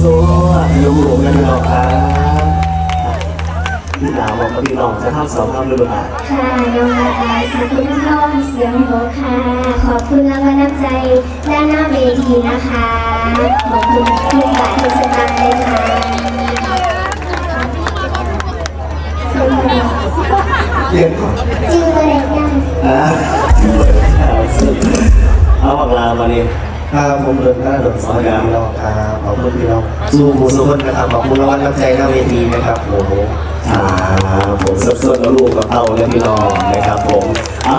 สวดลุงหลวงกันพี่องครับพี่ดาวบอกกับพี่น้องจะทำสองคำหรือเปล่าค่ะน้อาตายสกุลทองเสียงโหค่ะ ขอบคุณรางวัลน้ำใจด้านหน้าเวทีนะคะ ขอบคุณทุกบาททุกสตางค์เลยค่ะเรียนก่อนชื่ออะไรยังอ่าเอาปากลามานี่ ครับผมเดินหน้าเดินสายพี่น้องครับขอบคุณพี่น้องสู้หมูสู้คนนะครับขอบคุณรางวัลน้ำใจหน้าเวทีนะครับโอ้โหครับผมสดๆแล้วลูกกับเต่าและพี่น้องนะครับผมอ้า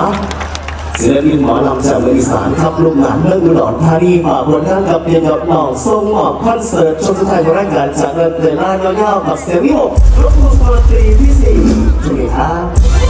ศิลปินหมอลำจากเมืองอีสานครับลูกหลานเมืองอุดรธานีฝากผลงานกับเพียงกับน้องส่งหมอบคอนเสิร์ตชมสุดท้ายของรายการจากเดินเดินหน้ายาวๆกับเสียงวิโอรบกวนดนตรีที่สี่ช่วยครับ